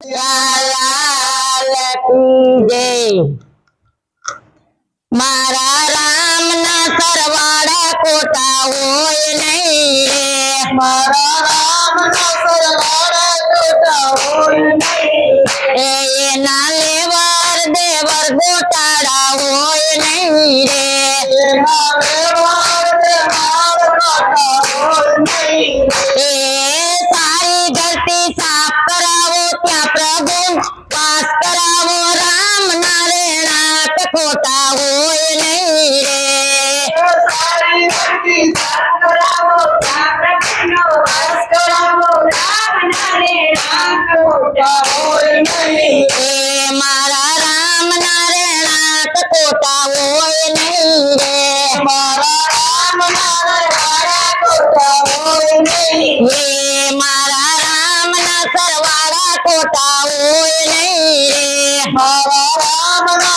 લાલ કી જય મારા રામના સરવાળા ખોટા હોય નહીં રે મારા રામના સરવાળા ખોટા હોય નહીં એ એના લેવર દેવર ગોટાળા હોય નહીં રે कोई नहीं रे मारा राम नारे नाथ कोटा होए नहीं रे मारा राम नारे नाथ कोटा होए नहीं रे मारा राम ना सरवाड़ा कोटा होए नहीं रे मारा राम ना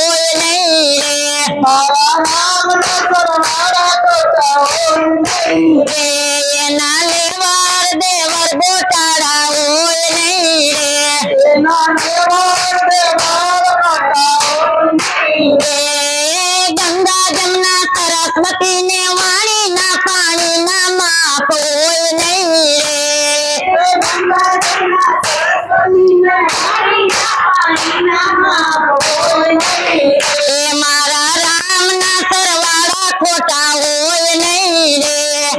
நாளே வார் தேவர் போட்டாரா ஓய் நெய்டே நாளே வார் தேவர் போட்டாரா ஓய் நெய்டே கங்கா ஜம்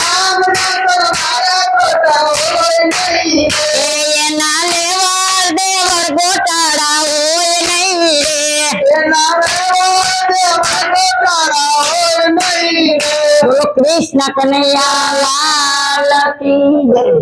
राम न तुम्हारा कोटा होय नहीं रे रे ये ना लेवार रे कृष्ण कन्हैया लाल की